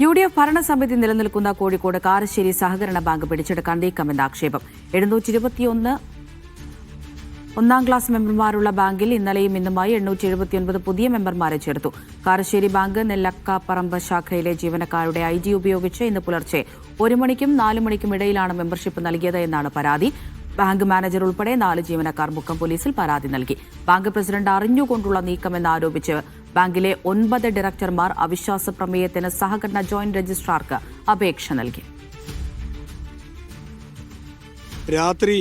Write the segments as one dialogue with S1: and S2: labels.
S1: U D F ഭരണസമിതി നിലനിൽക്കുന്ന കോഴിക്കോട് കാരശ്ശേരി സഹകരണ ബാങ്ക് പിടിച്ചെടുക്കാൻ നീക്കമെന്ന ആക്ഷേപം. എഴുന്നൂറ്റി ഒന്നാം ക്ലാസ് മെമ്പർമാരുള്ള ബാങ്കിൽ ഇന്നലെയും ഇന്നുമായി എണ്ണൂറ്റി എഴുപത്തിയൊൻപത് പുതിയ മെമ്പർമാരെ ചേർത്തു. കാരശ്ശേരി ബാങ്ക് നെല്ലക്കാപ്പറമ്പ് ശാഖയിലെ ജീവനക്കാരുടെ ഐ ഉപയോഗിച്ച് ഇന്ന് പുലർച്ചെ ഒരു മണിക്കും നാല് മണിക്കും ഇടയിലാണ് മെമ്പർഷിപ്പ് നൽകിയത് എന്നാണ് പരാതി. ബാങ്ക് മാനേജർ ഉൾപ്പെടെ നാല് ജീവനക്കാർ മുക്കം പോലീസിൽ പരാതി നൽകി. ബാങ്ക് പ്രസിഡന്റ് അറിഞ്ഞുകൊണ്ടുള്ള നീക്കമെന്ന് ആരോപിച്ച് ബാങ്കിലെ ഒൻപത് ഡയറക്ടർമാർ അവിശ്വാസ പ്രമേയത്തിന് സഹകരണ ജോയിന്റ് രജിസ്ട്രാർക്ക് അപേക്ഷ നൽകി.
S2: രാത്രി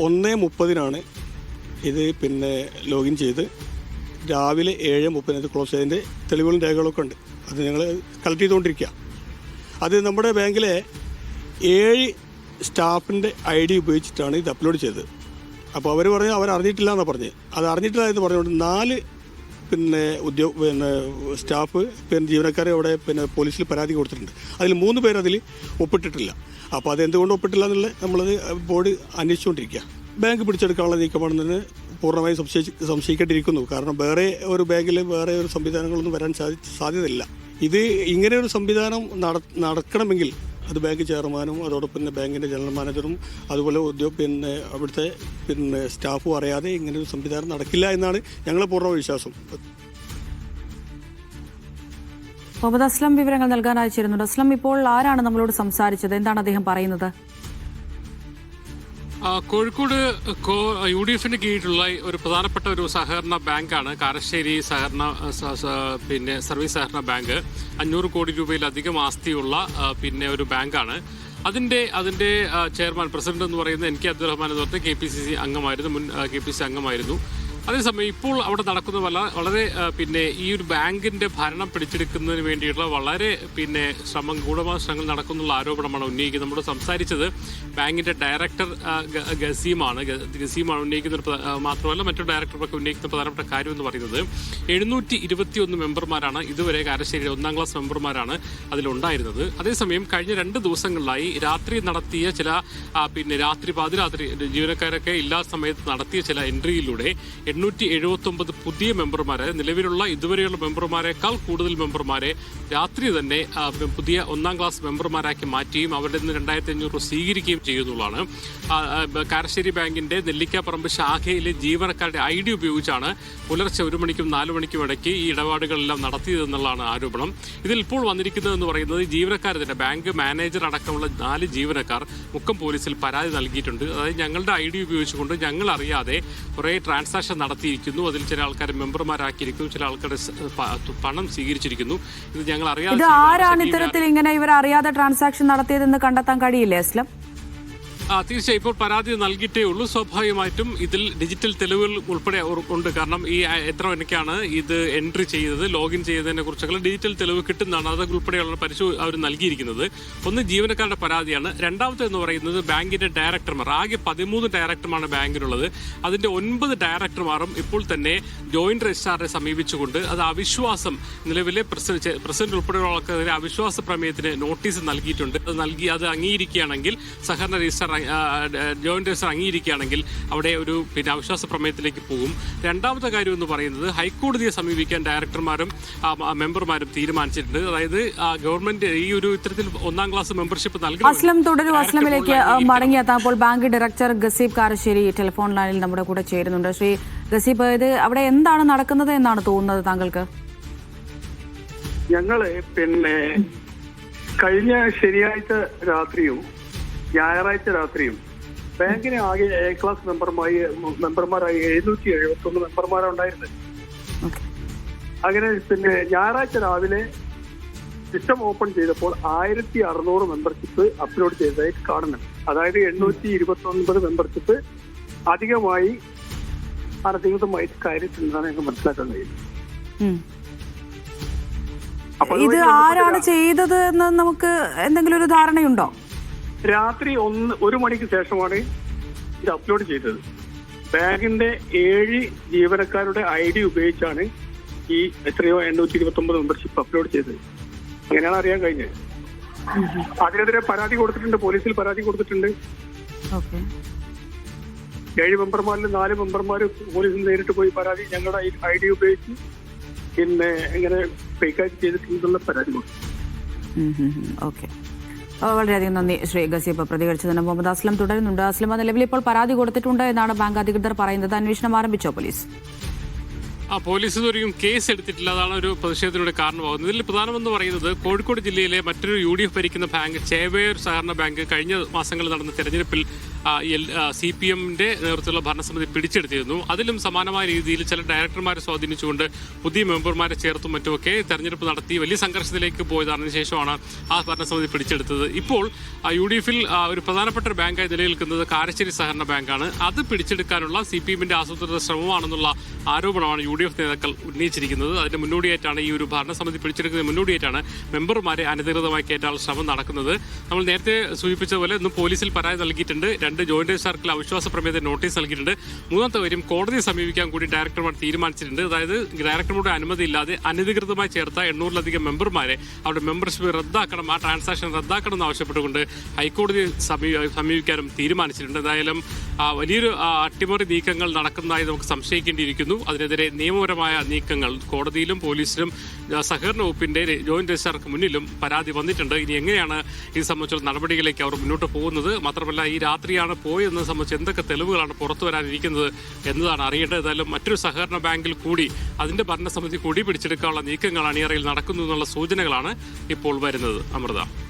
S2: ഒന്ന് മുപ്പതിനാണ് ഇത് പിന്നെ ലോഗിൻ ചെയ്ത്. രാവിലെ ഏഴ് ഇത് ക്ലോസ് ചെയ്തതിന്റെ തെളിവുകളും രേഖകളൊക്കെ ഉണ്ട്. അത് ഞങ്ങൾ കളക്ട് ചെയ്തുകൊണ്ടിരിക്കുക. അത് നമ്മുടെ ബാങ്കിലെ ഏഴ് സ്റ്റാഫിന്റെ ഐ ഡി ഉപയോഗിച്ചിട്ടാണ് ഇത് അപ്ലോഡ് ചെയ്തത്. അപ്പോൾ അവർ പറഞ്ഞു അവർ അറിഞ്ഞിട്ടില്ല എന്നാണ് പറഞ്ഞത് അത് അറിഞ്ഞിട്ടില്ല എന്ന് പറഞ്ഞുകൊണ്ട് നാല് പിന്നെ ഉദ്യോഗ പിന്നെ സ്റ്റാഫ് പിന്നെ ജീവനക്കാരെ അവിടെ പിന്നെ പോലീസിൽ പരാതി കൊടുത്തിട്ടുണ്ട്. അതിൽ മൂന്ന് പേര് അതിൽ ഒപ്പിട്ടിട്ടില്ല. അപ്പോൾ അത് എന്തുകൊണ്ട് ഒപ്പിട്ടില്ല എന്നുള്ളത് നമ്മളത് ബോർഡ് അന്വേഷിച്ചുകൊണ്ടിരിക്കുക ബാങ്ക് പിടിച്ചെടുക്കാനുള്ള നീക്കമാണെന്ന് പൂർണമായും സംശയിച്ച് സംശയിക്കേണ്ടിയിരിക്കുന്നു. കാരണം വേറെ ഒരു ബാങ്കിൽ വേറെ ഒരു സംവിധാനങ്ങളൊന്നും വരാൻ സാധി സാധ്യതയില്ല. ഇത് ഇങ്ങനെ ഒരു സംവിധാനം നട നടക്കണമെങ്കിൽ അത് ബാങ്ക് ചെയർമാനും അതോടൊപ്പം തന്നെ ബാങ്കിന്റെ ജനറൽ മാനേജറും അതുപോലെ പിന്നെ അവിടുത്തെ പിന്നെ സ്റ്റാഫും അറിയാതെ ഇങ്ങനൊരു സംവിധാനം നടക്കില്ല എന്നാണ് ഞങ്ങളെ പൂർണ വിശ്വാസം
S1: മുഹമ്മദ് അസ്ലം വിവരങ്ങൾ നൽകാൻ അയച്ചിരുന്നുണ്ട് അസ്ലം ഇപ്പോൾ ആരാണ് നമ്മളോട് സംസാരിച്ചത്? എന്താണ് അദ്ദേഹം പറയുന്നത്?
S3: കോഴിക്കോട് യു ഡി എഫിന് കീഴിലുള്ള ഒരു പ്രധാനപ്പെട്ട ഒരു സഹകരണ ബാങ്കാണ് കാരശ്ശേരി സഹകരണ പിന്നെ സർവീസ് സഹകരണ ബാങ്ക്. അഞ്ഞൂറ് കോടി രൂപയിലധികം ആസ്തിയുള്ള പിന്നെ ഒരു ബാങ്കാണ്. അതിന്റെ അതിന്റെ ചെയർമാൻ പ്രസിഡന്റ് എന്ന് പറയുന്നത് എൻ കെ അബ്ദുറഹ്മാൻ എന്ന് പറഞ്ഞ കെ പി സി സി അംഗമായിരുന്നു മുൻ കെ പി സി അംഗമായിരുന്നു. അതേസമയം ഇപ്പോൾ അവിടെ നടക്കുന്ന വല്ല വളരെ പിന്നെ ഈ ഒരു ബാങ്കിന്റെ ഭരണം പിടിച്ചെടുക്കുന്നതിന് വേണ്ടിയിട്ടുള്ള വളരെ പിന്നെ ശ്രമം ഗൂഢമായ ശ്രമങ്ങൾ നടക്കുന്നുള്ള ആരോപണമാണ് ഉന്നയിക്കുന്നത്. നമ്മൾ സംസാരിച്ചത് ബാങ്കിന്റെ ഡയറക്ടർ ഗസീമാണ്. ഗസീമാണ് ഉന്നയിക്കുന്ന മാത്രമല്ല മറ്റു ഡയറക്ടർമാർക്ക് ഉന്നയിക്കുന്ന പ്രധാനപ്പെട്ട കാര്യം എന്ന് പറയുന്നത് എഴുന്നൂറ്റി ഇരുപത്തിയൊന്ന് മെമ്പർമാരാണ് ഇതുവരെ കാരശ്ശേരിയിലെ ഒന്നാം ക്ലാസ് മെമ്പർമാരാണ് അതിലുണ്ടായിരുന്നത്. അതേസമയം കഴിഞ്ഞ രണ്ട് ദിവസങ്ങളിലായി രാത്രി നടത്തിയ ചില പിന്നെ രാത്രി പാതിരാത്രി ജീവനക്കാരൊക്കെ ഇല്ലാത്ത സമയത്ത് നടത്തിയ ചില എൻട്രിയിലൂടെ എണ്ണൂറ്റി എഴുപത്തി ഒമ്പത് പുതിയ മെമ്പർമാരെ നിലവിലുള്ള ഇതുവരെയുള്ള മെമ്പർമാരെക്കാൾ കൂടുതൽ മെമ്പർമാരെ രാത്രി തന്നെ പുതിയ ഒന്നാം ക്ലാസ് മെമ്പർമാരാക്കി മാറ്റുകയും അവരുടെ നിന്ന് രണ്ടായിരത്തി അഞ്ഞൂറ് സ്വീകരിക്കുകയും ചെയ്യുന്നുള്ളതാണ്. കാരശ്ശേരി ബാങ്കിന്റെ നെല്ലിക്കാപ്പറമ്പ് ശാഖയിലെ ജീവനക്കാരുടെ ഐ ഡി ഉപയോഗിച്ചാണ് പുലർച്ചെ ഒരു മണിക്കും നാല് മണിക്കും ഇടയ്ക്ക് ഈ ഇടപാടുകളെല്ലാം നടത്തിയതെന്നുള്ളതാണ് ആരോപണം. ഇതിൽ ഇപ്പോൾ വന്നിരിക്കുന്നതെന്ന് പറയുന്നത് ജീവനക്കാർ തന്നെ ബാങ്ക് മാനേജർ അടക്കമുള്ള നാല് ജീവനക്കാർ മുക്കം പോലീസിൽ പരാതി നൽകിയിട്ടുണ്ട്. അതായത് ഞങ്ങളുടെ ഐ ഡി ഉപയോഗിച്ചുകൊണ്ട് ഞങ്ങൾ അറിയാതെ കുറേ ട്രാൻസാക്ഷൻ നടത്തിയിരിക്കുന്നു. അതിൽ ചില ആൾക്കാർ മെമ്പർമാരാക്കിയിരിക്കുന്നു. ചില ആൾക്കാരുടെ പണം സ്വീകരിച്ചിരിക്കുന്നു. ഇത് ഞങ്ങൾ അറിയാതെ
S1: ഇത് ആരാണ് ഇത്തരത്തിൽ ഇങ്ങനെ ഇവർ അറിയാതെ ട്രാൻസാക്ഷൻ നടത്തിയതെന്ന് കണ്ടെത്താൻ കഴിയില്ലേ അസ്ലം?
S3: തീർച്ചയായും ഇപ്പോൾ പരാതി നൽകിയിട്ടേ ഉള്ളൂ. സ്വാഭാവികമായിട്ടും ഇതിൽ ഡിജിറ്റൽ തെളിവുകൾ ഉൾപ്പെടെ ഉണ്ട്. കാരണം ഈ എത്ര മണിക്കാണ് ഇത് എൻട്രി ചെയ്തത് ലോഗിൻ ചെയ്തതിനെ കുറിച്ചൊക്കെ ഡിജിറ്റൽ തെളിവ് കിട്ടുന്നതാണ് അത് ഉൾപ്പെടെയുള്ള പരിശോ അവർ നൽകിയിരിക്കുന്നത്. ഒന്ന് ജീവനക്കാരുടെ പരാതിയാണ്. രണ്ടാമത്തെ എന്ന് പറയുന്നത് ബാങ്കിന്റെ ഡയറക്ടർമാർ. ആകെ പതിമൂന്ന് ഡയറക്ടർമാരാണ് ബാങ്കിലുള്ളത്. അതിന്റെ ഒൻപത് ഡയറക്ടർമാരും ഇപ്പോൾ തന്നെ ജോയിന്റ് രജിസ്ട്രാറിനെ സമീപിച്ചുകൊണ്ട് അത് അവിശ്വാസം നിലവിലെ പ്രസിഡന്റ് പ്രസിഡന്റ് ഉൾപ്പെടെയുള്ള ആൾക്കാരെ അവിശ്വാസ പ്രമേയത്തിന് നോട്ടീസ് നൽകിയിട്ടുണ്ട്. അത് നൽകി അത് അംഗീകരിക്കുകയാണെങ്കിൽ സഹകരണ ആ, ജോയിന്റ് രജിസ്റ്റർ അംഗീകരിക്കുകയാണെങ്കിൽ അവിടെ ഒരു പിന്നെ അവിശ്വാസ പ്രമേയത്തിലേക്ക് പോകും. രണ്ടാമത്തെ കാര്യം എന്ന് പറയുന്നത് ഹൈക്കോടതിയെ സമീപിക്കാൻ ഡയറക്ടർമാരും മെമ്പർമാരും തീരുമാനിച്ചിട്ടുണ്ട്. അതായത് ഗവൺമെന്റ് ഈ ഒരു ഇത്തരത്തിൽ ഒന്നാം ക്ലാസ് മെമ്പർഷിപ്പ് നൽകി
S1: അസ്ലം തുടരും അസ്ലമിലേക്ക് മടങ്ങിയെത്താപ്പോൾ bank director Gaseeb Karassery telephone ലൈനിൽ നമ്മുടെ കൂടെ ചേരുന്നുണ്ട്. ശ്രീ ഗസീബ് ഇത് അവിടെ എന്താണ് നടക്കുന്നത് എന്നാണ് തോന്നുന്നത് താങ്കൾക്ക്?
S4: ഞങ്ങൾ പിന്നെ കഴിഞ്ഞ ശനിയാഴ്ച രാത്രിയും ഞായറാഴ്ച രാത്രിയും. ബാങ്കിന് ആകെ എ ക്ലാസ് മെമ്പർമാരായി മെമ്പർമാരായി എഴുന്നൂറ്റി എഴുപത്തി ഒന്ന് മെമ്പർമാരാണ് ഉണ്ടായിരുന്നത് അങ്ങനെ പിന്നെ ഞായറാഴ്ച രാവിലെ സിസ്റ്റം ഓപ്പൺ ചെയ്തപ്പോൾ ആയിരത്തി അറുന്നൂറ് മെമ്പർഷിപ്പ് അപ്ലോഡ് ചെയ്തതായിട്ട് കാണുന്നു. അതായത് എണ്ണൂറ്റി ഇരുപത്തി ഒൻപത് മെമ്പർഷിപ്പ് അധികമായി അനധികൃതമായിട്ട് കയറിയിട്ടുണ്ടെന്നാണ് ഞങ്ങൾക്ക് മനസ്സിലാക്കാൻ കഴിയുന്നത്
S1: ഇത് ആരാണ് ചെയ്തത് എന്ന് നമുക്ക് എന്തെങ്കിലും ഒരു ധാരണയുണ്ടോ?
S4: രാത്രി ഒന്ന് ഒരു മണിക്ക് ശേഷമാണ് ഇത് അപ്ലോഡ് ചെയ്തത്. ബാങ്കിന്റെ ഏഴ് ജീവനക്കാരുടെ ഐ ഡി ഉപയോഗിച്ചാണ് ഈ എത്രയോ എണ്ണൂറ്റി ഇരുപത്തി ഒമ്പത് മെമ്പർഷിപ്പ് അപ്ലോഡ് ചെയ്തത്. അങ്ങനെയാണ് അറിയാൻ കഴിഞ്ഞത്. അതിനെതിരെ പരാതി കൊടുത്തിട്ടുണ്ട് പോലീസിൽ പരാതി കൊടുത്തിട്ടുണ്ട്. ഏഴ് മെമ്പർമാരിൽ നാല് മെമ്പർമാർ പോലീസിൽ നേരിട്ട് പോയി പരാതി ഞങ്ങളുടെ ഐ ഡി ഉപയോഗിച്ച് പിന്നെ ഇങ്ങനെ ഫേക്കായിട്ട് ചെയ്തിട്ടുണ്ടെന്നുള്ള പരാതി കൊടുത്തു.
S1: ഓക്കെ. വളരെയധികം നന്ദി. ശ്രീ ഗസീബ് പ്രതികരിച്ചതിന് മുഹമ്മദ് അസ്ലം തുടരുന്നുണ്ട്. അസ്ലം നിലവിൽ ഇപ്പോൾ പരാതി കൊടുത്തിട്ടുണ്ട് എന്നാണ് ബാങ്ക് അധികൃതർ പറയുന്നത്. അന്വേഷണം ആരംഭിച്ചോ പോലീസ്?
S3: ആ പോലീസ് ഇതുവരെയും കേസ് എടുത്തിട്ടില്ല. അതാണ് ഒരു പ്രതിഷേധത്തിലൂടെ കാരണമാകുന്നത്. ഇതിൽ പ്രധാനമെന്ന് പറയുന്നത് കോഴിക്കോട് ജില്ലയിലെ മറ്റൊരു യു ഡി എഫ് ഭരിക്കുന്ന ബാങ്ക് ചേവേർ സഹകരണ ബാങ്ക് കഴിഞ്ഞ മാസങ്ങളിൽ നടന്ന തെരഞ്ഞെടുപ്പിൽ സി പി എമ്മിന്റെ നേതൃത്വത്തിലുള്ള ഭരണസമിതി പിടിച്ചെടുത്തിരുന്നു. അതിലും സമാനമായ രീതിയിൽ ചില ഡയറക്ടർമാരെ സ്വാധീനിച്ചുകൊണ്ട് പുതിയ മെമ്പർമാരെ ചേർത്തും മറ്റുമൊക്കെ തെരഞ്ഞെടുപ്പ് നടത്തി വലിയ സംഘർഷത്തിലേക്ക് പോയതാണ് ശേഷമാണ് ആ ഭരണസമിതി പിടിച്ചെടുത്തത്. ഇപ്പോൾ യു ഡി എഫിൽ ഒരു പ്രധാനപ്പെട്ട ഒരു ബാങ്കായി നിലനിൽക്കുന്നത് കാരശ്ശേരി സഹകരണ ബാങ്കാണ്. അത് പിടിച്ചെടുക്കാനുള്ള സി പി എമ്മിന്റെ ആസൂത്രിത ശ്രമമാണെന്നുള്ള ആരോപണമാണ് യു ഡി എഫ് നേതാക്കൾ ഉന്നയിച്ചിരിക്കുന്നത്. അതിന് മുന്നോടിയായിട്ടാണ് ഈ ഒരു ഭരണസമിതി പിടിച്ചെടുക്കുന്നതിന് മുന്നോടിയായിട്ടാണ് മെമ്പർമാരെ അനധികൃതമായി കയറ്റാനുള്ള ശ്രമം നടക്കുന്നത്. നമ്മൾ നേരത്തെ സൂചിപ്പിച്ചതുപോലെ ഇന്ന് പോലീസിൽ പരാതി നൽകിയിട്ടുണ്ട്. രണ്ട് ജോയിന്റ് സർക്കിൾ അവിശ്വാസ പ്രമേയത്തെ നോട്ടീസ് നൽകിയിട്ടുണ്ട്. മൂന്നാമത്തെ കാര്യം കോടതിയെ സമീപിക്കാൻ കൂടി ഡയറക്ടർമാർ തീരുമാനിച്ചിട്ടുണ്ട്. അതായത് ഡയറക്ടറുടെ അനുമതി ഇല്ലാതെ അനധികൃതമായി ചേർത്ത എണ്ണൂറിലധികം മെമ്പർമാരെ അവരുടെ മെമ്പർഷിപ്പ് റദ്ദാക്കണം ആ ട്രാൻസാക്ഷൻ റദ്ദാക്കണം എന്ന് ആവശ്യപ്പെട്ടുകൊണ്ട് ഹൈക്കോടതി സമീപിക്കാനും തീരുമാനിച്ചിട്ടുണ്ട്. എന്തായാലും വലിയൊരു അട്ടിമറി നീക്കങ്ങൾ നടക്കുന്നതായി നമുക്ക് സംശയിക്കേണ്ടിയിരിക്കുന്നു. അതിനെതിരെ നിയമപരമായ നീക്കങ്ങൾ കോടതിയിലും പോലീസിലും സഹകരണ വകുപ്പിന്റെ ജോയിന്റ് രജിസ്ട്രാർക്ക് മുന്നിലും പരാതി വന്നിട്ടുണ്ട്. ഇനി എങ്ങനെയാണ് ഇത് സംബന്ധിച്ചുള്ള നടപടികളിലേക്ക് അവർ മുന്നോട്ട് പോകുന്നത്? മാത്രമല്ല ഈ രാത്രിയാണ് പോയതെന്നത് സംബന്ധിച്ച് എന്തൊക്കെ തെളിവുകളാണ് പുറത്തു വരാനിരിക്കുന്നത് എന്നതാണ് അറിയേണ്ടത്. ഏതായാലും മറ്റൊരു സഹകരണ ബാങ്കിൽ കൂടി അതിന്റെ ഭരണസമിതി കൂടി പിടിച്ചെടുക്കാനുള്ള നീക്കങ്ങൾ അണിയറയിൽ നടക്കുന്നു എന്നുള്ള സൂചനകളാണ് ഇപ്പോൾ വരുന്നത്. അമൃത.